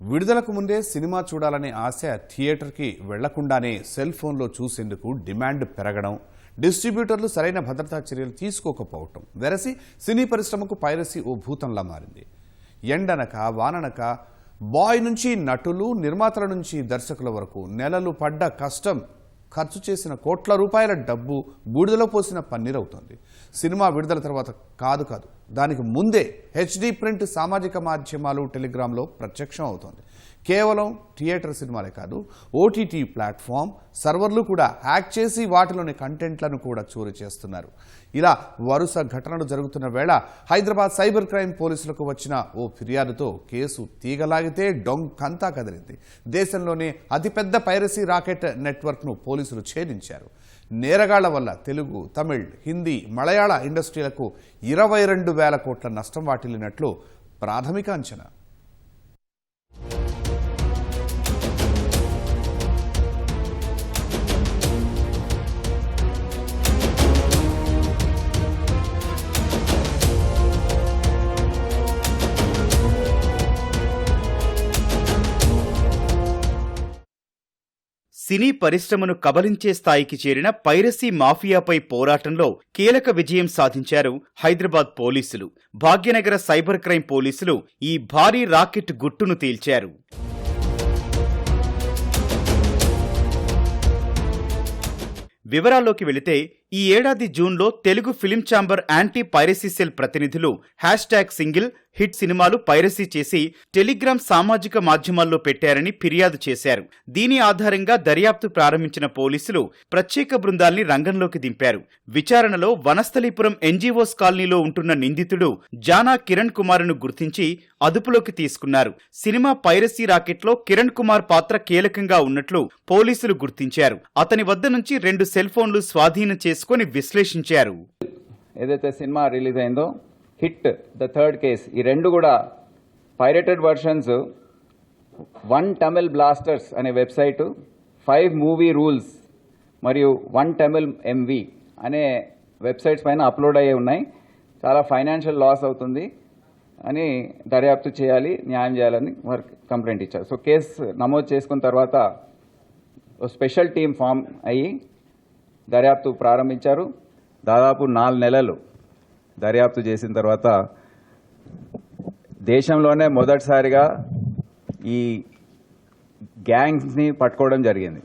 విడుదలకు ముందే సినిమా చూడాలనే ఆశ థియేటర్కి వెళ్ళకుండానే సెల్ ఫోన్లో చూసేందుకు డిమాండ్ పెరగడం డిస్ట్రిబ్యూటర్లు సరైన భద్రతా చర్యలు తీసుకోకపోవటం వెరసి సినీ పరిశ్రమకు పైరసీ ఓ భూతంలా మారింది. ఎండనక వాననక బాయ్ నుంచి నటులు నిర్మాతల నుంచి దర్శకుల వరకు నెలలు పడ్డ కష్టం ఖర్చు చేసిన కోట్ల రూపాయల డబ్బు బూడిదలో పోసిన పన్నీరవుతోంది సినిమా విడుదల తర్వాత కాదు కాదు దానికి ముందే హెచ్డి ప్రింట్ సామాజిక మాధ్యమాలు టెలిగ్రామ్లో ప్రత్యక్షం అవుతోంది. కేవలం థియేటర్ సినిమాలే కాదు ఓటీటీ ప్లాట్ఫామ్ సర్వర్లు కూడా హ్యాక్ చేసి వాటిలోని కంటెంట్లను కూడా చోరీ చేస్తున్నారు. ఇలా వరుస ఘటనలు జరుగుతున్న వేళ హైదరాబాద్ సైబర్ క్రైమ్ పోలీసులకు వచ్చిన ఓ ఫిర్యాదుతో కేసు తీగలాగితే డొంకంతా కదిలింది. దేశంలోనే అతిపెద్ద పైరసీ రాకెట్ నెట్వర్క్ను పోలీసులు ఛేదించారు. నేరగాళ్ళ వల్ల తెలుగు తమిళ్ హిందీ మలయాళ ఇండస్ట్రీలకు ఇరవై రెండు వేల కోట్ల నష్టం వాటిల్లినట్లు ప్రాథమిక అంచనా. సినీ పరిశ్రమను కబలించే స్థాయికి చేరిన పైరసీ మాఫియాపై పోరాటంలో కీలక విజయం సాధించారు హైదరాబాద్ పోలీసులు. భాగ్యనగర సైబర్ క్రైమ్ పోలీసులు ఈ భారీ రాకెట్ గుట్టును తేల్చారు. వివరాల్లోకి వెళితే ఈ ఏడాది జూన్లో Telugu film chamber anti piracy cell ప్రతినిధులు హ్యాష్ ట్యాగ్ సింగిల్ హిట్ సినిమాలు పైరసీ చేసి టెలిగ్రామ్ సామాజిక మాధ్యమాల్లో పెట్టారని ఫిర్యాదు చేశారు. దీని ఆధారంగా దర్యాప్తు ప్రారంభించిన పోలీసులు ప్రత్యేక బృందాల్ని రంగంలోకి దింపారు. విచారణలో వనస్థలీపురం ఎన్జీఓస్ కాలనీలో ఉంటున్న నిందితుడు జానా కిరణ్ కుమార్ను గుర్తించి అదుపులోకి తీసుకున్నారు. సినిమా పైరసీ రాకెట్లో కిరణ్ కుమార్ పాత్ర కీలకంగా ఉన్నట్లు పోలీసులు గుర్తించారు. అతని వద్ద నుంచి రెండు సెల్ ఫోన్లు స్వాధీనం చేసుకుని విశ్లేషించారు. ఏదైతే సినిమా రిలీజ్ అయిందో హిట్ ద థర్డ్ కేస్ ఈ రెండు కూడా pirated versions. One Tamil blasters అనే వెబ్సైటు ఫైవ్ మూవీ రూల్స్ మరియు వన్ టమిల్ ఎంవి అనే వెబ్సైట్స్ పైన అప్లోడ్ అయ్యి ఉన్నాయి. చాలా ఫైనాన్షియల్ లాస్ అవుతుంది అని దర్యాప్తు చేయాలి న్యాయం చేయాలని వారు కంప్లైంట్ ఇచ్చారు. సో కేసు నమోదు చేసుకున్న తర్వాత స్పెషల్ టీం ఫామ్ అయ్యి దర్యాప్తు ప్రారంభించారు. దాదాపు నాలుగు నెలలు దర్యాప్తు చేసిన తర్వాత దేశంలోనే మొదటిసారిగా ఈ గ్యాంగ్స్ని పట్టుకోవడం జరిగింది.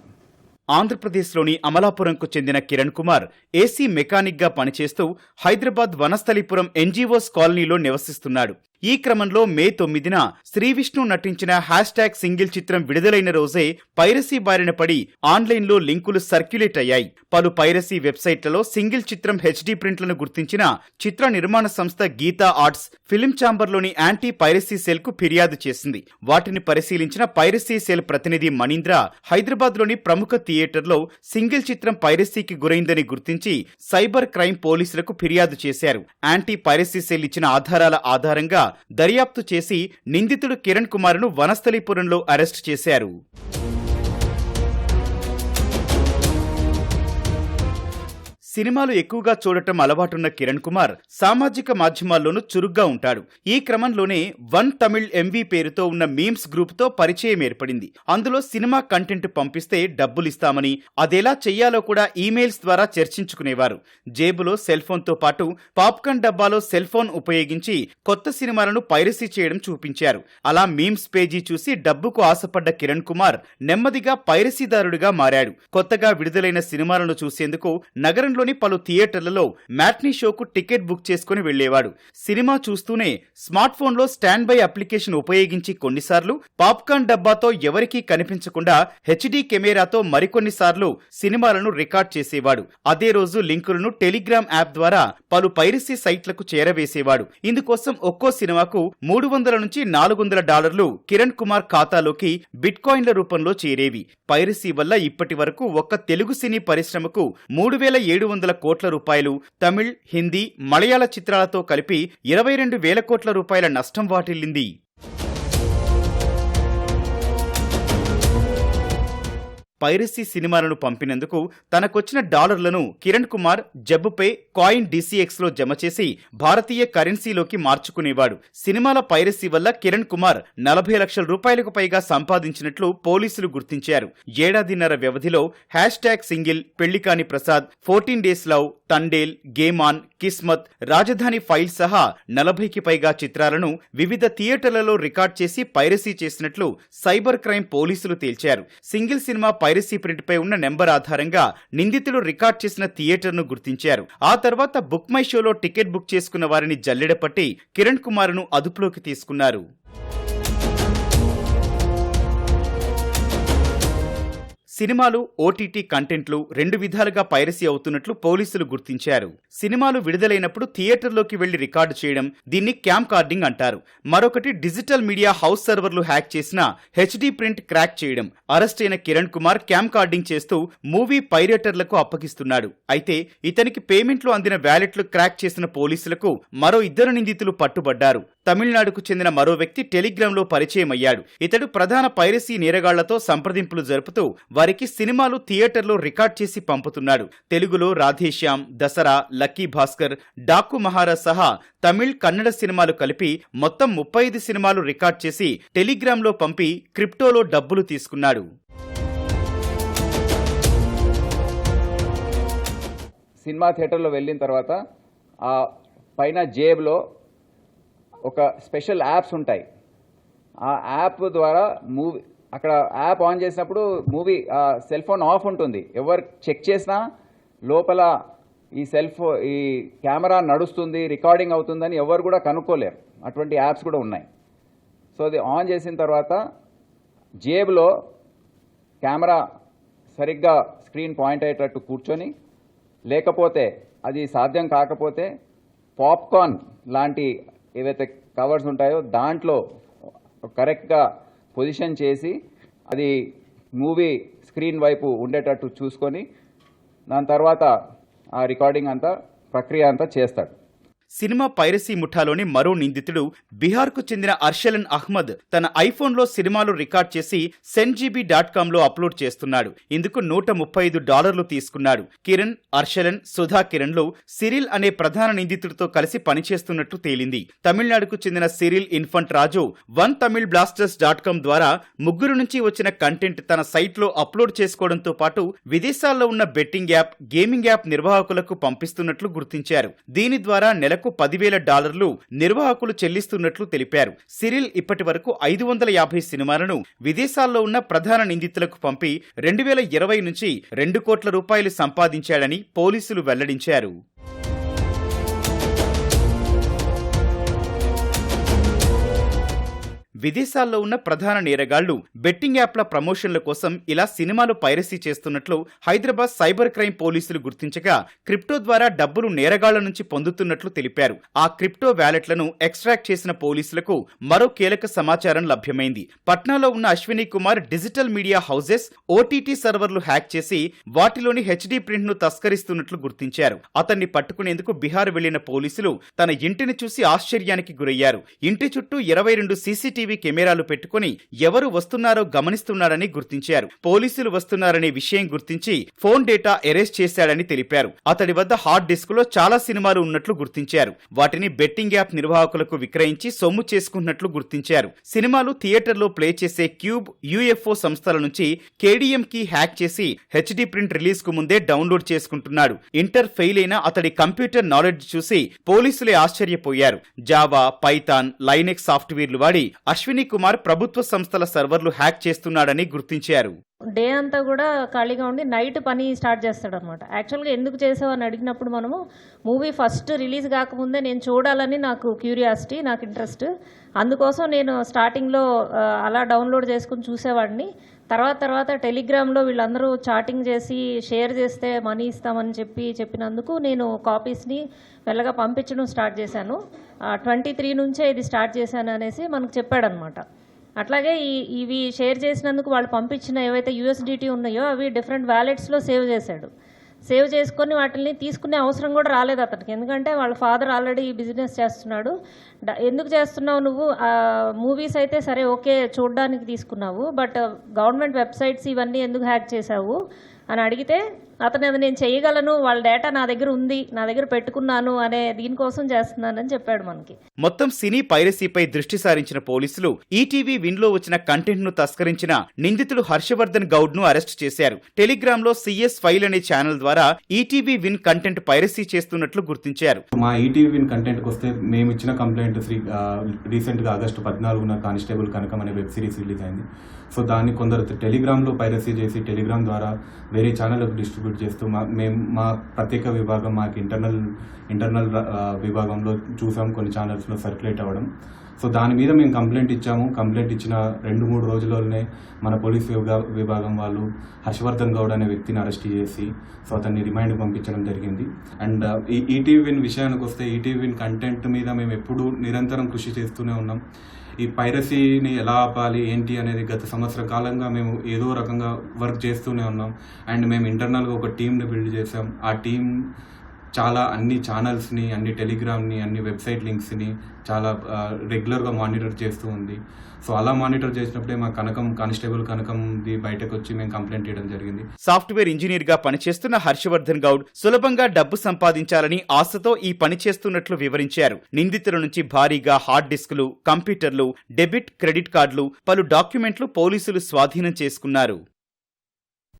ఆంధ్రప్రదేశ్లోని అమలాపురంకు చెందిన కిరణ్ కుమార్ ఏసీ మెకానిక్గా పనిచేస్తూ హైదరాబాద్ వనస్థలిపురం ఎన్జీఓస్ కాలనీలో నివసిస్తున్నాడు. ఈ క్రమంలో మే తొమ్మిదిన శ్రీవిష్ణు నటించిన హ్యాష్ ట్యాగ్ సింగిల్ చిత్రం విడుదలైన రోజే పైరసీ బారిన పడి ఆన్లైన్లో లింకులు సర్క్యులేట్ అయ్యాయి. పలు పైరసీ వెబ్సైట్లలో సింగిల్ చిత్రం హెచ్డీ ప్రింట్లను గుర్తించిన చిత్ర నిర్మాణ సంస్థ గీతా ఆర్ట్స్ ఫిలిం ఛాంబర్లోని యాంటీ పైరసీ సెల్కు ఫిర్యాదు చేసింది. వాటిని పరిశీలించిన పైరసీ సెల్ ప్రతినిధి మణీంద్ర హైదరాబాద్లోని ప్రముఖ థియేటర్లో సింగిల్ చిత్రం పైరసీకి గురైందని గుర్తించి సైబర్ క్రైమ్ పోలీసులకు ఫిర్యాదు చేశారు. యాంటీ పైరసీ సెల్ ఇచ్చిన ఆధారాల ఆధారంగా దర్యాప్తు చేసి నిందితుడు కిరణ్ కుమార్ను వనస్థలీపురంలో అరెస్ట్ చేశారు. సినిమాలు ఎక్కువగా చూడటం అలవాటున్న కిరణ్ కుమార్ సామాజిక మాధ్యమాల్లోనూ చురుగ్గా ఉంటాడు. ఈ క్రమంలోనే వన్ తమిళ్ ఎంవి పేరుతో ఉన్న మీమ్స్ గ్రూప్తో పరిచయం ఏర్పడింది. అందులో సినిమా కంటెంట్ పంపిస్తే డబ్బులిస్తామని అదెలా చెయ్యాలో కూడా ఈమెయిల్స్ ద్వారా చర్చించుకునేవారు. జేబులో సెల్ ఫోన్తో పాటు పాప్కార్న్ డబ్బాలో సెల్ ఫోన్ ఉపయోగించి కొత్త సినిమాలను పైరసీ చేయడం చూపించారు. అలా మీమ్స్ పేజీ చూసి డబ్బుకు ఆశపడ్డ కిరణ్ కుమార్ నెమ్మదిగా పైరసీదారుడిగా మారాడు. కొత్తగా విడుదలైన సినిమాలను చూసేందుకు నగరంలో నగరంలోని పలు థియేటర్లలో మ్యాట్నీ షోకు టికెట్ బుక్ చేసుకుని వెళ్ళేవాడు సినిమా చూస్తూనే స్మార్ట్ ఫోన్లో స్టాండ్ బై అప్లికేషన్ ఉపయోగించి కొన్నిసార్లు పాప్కార్న్ డబ్బాతో ఎవరికీ కనిపించకుండా హెచ్డీ కెమెరాతో మరికొన్నిసార్లు సినిమాలను రికార్డ్ చేసేవాడు. అదే రోజు లింకులను టెలిగ్రామ్ యాప్ ద్వారా పలు పైరసీ సైట్లకు చేరవేసేవాడు. ఇందుకోసం ఒక్కో సినిమాకు మూడు వందల నుంచి నాలుగు వందల డాలర్లు కిరణ్ కుమార్ ఖాతాలోకి బిట్ కాయిన్ల రూపంలో చేరేవి. పైరసీ వల్ల ఇప్పటి వరకు ఒక్క తెలుగు సినీ పరిశ్రమకు మూడు వేల ఏడు వందల కోట్ల రూపాయలు తమిళ్ హిందీ మలయాళ చిత్రాలతో కలిపి ఇరవై రెండు వేల కోట్ల రూపాయల నష్టం వాటిల్లింది. పైరసీ సినిమాలను పంపినందుకు తనకొచ్చిన డాలర్లను కిరణ్ కుమార్ జబ్బుపై కాయిన్ డిసిఎక్స్లో జమ చేసి భారతీయ కరెన్సీలోకి మార్చుకునేవాడు. సినిమాల పైరసీ వల్ల కిరణ్ కుమార్ నలభై లక్షల రూపాయలకు పైగా సంపాదించినట్లు పోలీసులు గుర్తించారు. ఏడాదిన్నర వ్యవధిలో hash tag single పెళ్ళికాని Prasad fourteen days love Thandel game on Kismat Rajadhani file సహా నలభైకి పైగా చిత్రాలను వివిధ థియేటర్లలో రికార్డ్ చేసి పైరసీ చేసినట్లు సైబర్ క్రైమ్ పోలీసులు తేల్చారు. సింగిల్ సినిమా పైరసీ ప్రింట్పై ఉన్న నెంబర్ ఆధారంగా నిందితులు రికార్డ్ చేసిన థియేటర్ను గుర్తించారు. ఆ తర్వాత బుక్ మై షోలో టికెట్ బుక్ చేసుకున్న వారిని జల్లెడపట్టి కిరణ్ కుమార్ను అదుపులోకి తీసుకున్నారు. సినిమాలు ఓటీటీ కంటెంట్లు రెండు విధాలుగా పైరసీ అవుతున్నట్లు పోలీసులు గుర్తించారు. సినిమాలు విడుదలైనప్పుడు థియేటర్లోకి వెళ్ళి రికార్డు చేయడం దీన్ని క్యామ్ కార్డింగ్ అంటారు. మరొకటి డిజిటల్ మీడియా హౌస్ సర్వర్లు హ్యాక్ చేసిన హెచ్డీ ప్రింట్ క్రాక్ చేయడం. అరెస్ట్ అయిన కిరణ్ కుమార్ క్యామ్ కార్డింగ్ చేస్తూ మూవీ పైరేటర్లకు అప్పగిస్తున్నాడు. అయితే ఇతనికి పేమెంట్లు అందిన వ్యాలెట్లు క్రాక్ చేసిన పోలీసులకు మరో ఇద్దరు నిందితులు పట్టుబడ్డారు. తమిళనాడుకు చెందిన మరో వ్యక్తి టెలిగ్రామ్లో పరిచయం అయ్యాడు ఇతడు ప్రధాన పైరసీ నేరగాళ్ళతో సంప్రదింపులు జరుపుతూ వారికి సినిమాలు థియేటర్లో రికార్డ్ చేసి పంపుతున్నాడు. తెలుగులో రాధేశ్యామ్ దసరా లక్కీ భాస్కర్ డాకు మహారాజ్ సహా తమిళ్ కన్నడ సినిమాలు కలిపి మొత్తం ముప్పై ఐదు సినిమాలు రికార్డ్ చేసి టెలిగ్రామ్లో పంపి క్రిప్టోలో డబ్బులు తీసుకున్నాడు. సినిమా థియేటర్లో వెళ్ళిన తర్వాత పైన జేబులో ఒక స్పెషల్ యాప్స్ ఉంటాయి. ఆ యాప్ ద్వారా మూవీ అక్కడ యాప్ ఆన్ చేసినప్పుడు మూవీ సెల్ ఫోన్ ఆఫ్ ఉంటుంది. ఎవరు చెక్ చేసినా లోపల ఈ సెల్ ఫో ఈ కెమెరా నడుస్తుంది రికార్డింగ్ అవుతుందని ఎవరు కూడా కనుక్కోలేరు. అటువంటి యాప్స్ కూడా ఉన్నాయి. సో అది ఆన్ చేసిన తర్వాత జేబులో కెమెరా సరిగ్గా స్క్రీన్ పాయింట్ అయ్యేటట్టు కూర్చొని లేకపోతే అది సాధ్యం కాకపోతే పాప్కార్న్ లాంటి ఏవైతే కవర్స్ ఉంటాయో దాంట్లో కరెక్ట్గా పొజిషన్ చేసి అది మూవీ స్క్రీన్ వైపు ఉండేటట్టు చూసుకొని దాని తర్వాత ఆ రికార్డింగ్ అంతా ప్రక్రియ అంతా చేస్తాడు. సినిమా పైరసీ ముఠాలోని మరో నిందితుడు బీహార్కు చెందిన అర్షలన్ అహ్మద్ తన ఐఫోన్లో సినిమాలు రికార్డ్ చేసి సెన్జీబీ డాట్ కామ్లో అప్లోడ్ చేస్తున్నాడు. ఇందుకు నూట ముప్పై ఐదు డాలర్లు తీసుకున్నాడు. కిరణ్ అర్షలన్ సుధా కిరణ్లు సిరిల్ అనే ప్రధాన నిందితుడితో కలిసి పనిచేస్తున్నట్లు తేలింది. తమిళనాడుకు చెందిన Cyril Infant Raju one Tamil blasters dot com ద్వారా ముగ్గురు నుంచి వచ్చిన కంటెంట్ తన సైట్లో అప్లోడ్ చేసుకోవడంతో పాటు విదేశాల్లో ఉన్న బెట్టింగ్ యాప్ గేమింగ్ యాప్ నిర్వాహకులకు పంపిస్తున్నట్లు గుర్తించారు. దీని ద్వారా నెల నెలకు పదివేల డాలర్లు నిర్వాహకులు చెల్లిస్తున్నట్లు తెలిపారు. సిరిల్ ఇప్పటి వరకు ఐదు వందల యాభై సినిమాలను విదేశాల్లో ఉన్న ప్రధాన నిందితులకు పంపి రెండు వేల ఇరవై నుంచి రెండు కోట్ల రూపాయలు సంపాదించాడని పోలీసులు వెల్లడించారు. విదేశాల్లో ఉన్న ప్రధాన నేరగాళ్ళు బెట్టింగ్ యాప్ల ప్రమోషన్ల కోసం ఇలా సినిమాలు పైరసీ చేస్తున్నట్లు హైదరాబాద్ సైబర్ క్రైమ్ పోలీసులు గుర్తించగా క్రిప్టో ద్వారా డబ్బులు నేరగాళ్ళ నుంచి పొందుతున్నట్లు తెలిపారు. ఆ క్రిప్టో వ్యాలెట్లను ఎక్స్ట్రాక్ట్ చేసిన పోలీసులకు మరో కీలక సమాచారం లభ్యమైంది. పట్నాలో ఉన్న Ashwini Kumar digital media houses OTT సర్వర్లు హ్యాక్ చేసి వాటిలోని హెచ్డీ ప్రింట్ను తస్కరిస్తున్నట్లు గుర్తించారు. అతన్ని పట్టుకునేందుకు బీహార్ వెళ్ళిన పోలీసులు తన ఇంటిని చూసి ఆశ్చర్యానికి గురయ్యారు. ఇంటి చుట్టూ ఇరవై రెండు సీసీటీవీ కెమెరాలు పెట్టుకుని ఎవరు వస్తున్నారో గమనిస్తున్నారని గుర్తించారు. పోలీసులు వస్తున్నారనే విషయం గుర్తించి ఫోన్ డేటా ఎరేస్ట్ చేశాడని తెలిపారు. అతడి వద్ద హార్డ్ డిస్క్లో చాలా సినిమాలు ఉన్నట్లు గుర్తించారు. వాటిని బెట్టింగ్ యాప్ నిర్వాహకులకు విక్రయించి సొమ్ము చేసుకున్నట్లు గుర్తించారు. సినిమాలు థియేటర్లో ప్లే చేసే క్యూబ్ యూఎఫ్ఓ సంస్థల నుంచి కేడీఎం కి హ్యాక్ చేసి హెచ్డి ప్రింట్ రిలీజ్కు ముందే డౌన్లోడ్ చేసుకుంటున్నాడు. ఇంటర్ ఫెయిల్ అయిన అతడి కంప్యూటర్ నాలెడ్జ్ చూసి పోలీసులే ఆశ్చర్యపోయారు. జావా పైథాన్ లైనెక్స్ సాఫ్ట్వేర్లు వాడి అశ్విని కుమార్ ప్రభుత్వ సంస్థల సర్వర్లు హ్యాక్ చేస్తున్నాడని గుర్తించారు. డే అంతా కూడా ఖాళీగా ఉండి నైట్ పని స్టార్ట్ చేస్తాడు అనమాట యాక్చువల్గా ఎందుకు చేసావు అని అడిగినప్పుడు మనము మూవీ ఫస్ట్ రిలీజ్ కాకముందే నేను చూడాలని నాకు క్యూరియాసిటీ నాకు ఇంట్రెస్ట్. అందుకోసం నేను స్టార్టింగ్లో అలా డౌన్లోడ్ చేసుకుని చూసేవాడిని. తర్వాత తర్వాత టెలిగ్రామ్లో వీళ్ళందరూ చాటింగ్ చేసి షేర్ చేస్తే మనీ ఇస్తామని చెప్పి చెప్పినందుకు నేను కాపీస్ని మెల్లగా పంపించడం స్టార్ట్ చేశాను. ట్వంటీ త్రీ నుంచే ఇది స్టార్ట్ చేశాను అనేసి మనకు చెప్పాడనమాట. అట్లాగే ఈ ఇవి షేర్ చేసినందుకు వాళ్ళు పంపించిన ఏవైతే యూఎస్డిటీ ఉన్నాయో అవి డిఫరెంట్ వ్యాలెట్స్లో సేవ్ చేశాడు. సేవ్ చేసుకొని వాటిని తీసుకునే అవసరం కూడా రాలేదు అతనికి. ఎందుకంటే వాళ్ళ ఫాదర్ ఆల్రెడీ బిజినెస్ చేస్తున్నాడు. డ- ఎందుకు చేస్తున్నావు నువ్వు? మూవీస్ అయితే సరే ఓకే చూడడానికి తీసుకున్నావు బట్ గవర్నమెంట్ వెబ్సైట్స్ ఇవన్నీ ఎందుకు హ్యాక్ చేసావు అని అడిగితే అతను అది నేను చేయగలను వాళ్ళ డేటా నా దగ్గర ఉంది నా దగ్గర పెట్టుకున్నాను అనే దీనికోసం చేస్తున్నానని చెప్పాడు మనకి. మొత్తం సినీ పైరసీపై దృష్టి సారించిన పోలీసులు ఈటీవీ విన్లో వచ్చిన కంటెంట్ను తస్కరించిన నిందితుడు హర్షవర్ధన్ గౌడ్ను అరెస్ట్ చేశారు. టెలిగ్రామ్లో సిఎస్ ఫైల్ అనే ఛానల్ ద్వారా ఈటీవీ విన్ కంటెంట్ పైరసీ చేస్తున్నట్లు గుర్తించారు. మా ఈటీవీ విన్ కంటెంట్కి వస్తే మేము ఇచ్చిన కంప్లైంట్ శ్రీ ఆ, రీసెంట్గా ఆగస్టు పద్నాలుగున కానిస్టేబుల్ కనకం అనే వెబ్ సిరీస్ రిలీజ్ అయింది. సో దాన్ని కొందరు టెలిగ్రామ్లో పైరసీ చేసి టెలిగ్రామ్ ద్వారా వేరే ఛానళ్ళకు డిస్ట్రిబ్యూట్ చేస్తూ మా మేము మా ప్రత్యేక విభాగం మాకు ఇంటర్నల్ ఇంటర్నల్ విభాగంలో చూసాం కొన్ని ఛానల్స్లో సర్క్యులేట్ అవ్వడం. సో దాని మీద మేము కంప్లైంట్ ఇచ్చాము. కంప్లైంట్ ఇచ్చిన రెండు మూడు రోజుల్లోనే మన పోలీస్ విభాగం వాళ్ళు హర్షవర్ధన్ గౌడ్ అనే వ్యక్తిని అరెస్ట్ చేసి సో అతన్ని రిమైండ్ పంపించడం జరిగింది. అండ్ ఈ ఈటీవీ విన్ విషయానికి వస్తే ఈటీవీ విన్ కంటెంట్ మీద మేము ఎప్పుడూ నిరంతరం కృషి చేస్తూనే ఉన్నాం. ఈ పైరసీని ఎలా ఆపాలి ఏంటి అనేది గత సంవత్సర కాలంగా మేము ఏదో రకంగా వర్క్ చేస్తూనే ఉన్నాం. అండ్ మేము ఇంటర్నల్గా ఒక టీంని బిల్డ్ చేసాం ఆ టీం చాలా అన్ని ఛానల్స్ని అన్ని టెలిగ్రామ్ని అన్ని వెబ్సైట్ లింక్స్ని చాలా రెగ్యులర్గా మానిటర్ చేస్తూ ఉంది. సో అలా మానిటర్ చేసినప్పుడే మా కనకం కానిస్టేబుల్ కనకంది బయటకు వచ్చి మేము కంప్లైంట్ చేయడం జరిగింది. సాఫ్ట్వేర్ ఇంజనీర్గా పనిచేస్తున్న హర్షవర్ధన్ గౌడ్ సులభంగా డబ్బు సంపాదించాలని ఆశతో ఈ పని చేస్తున్నట్లు వివరించారు. నిందితుల నుంచి భారీగా హార్డ్ డిస్కులు కంప్యూటర్లు డెబిట్ క్రెడిట్ కార్డులు పలు డాక్యుమెంట్లు పోలీసులు స్వాధీనం చేసుకున్నారు.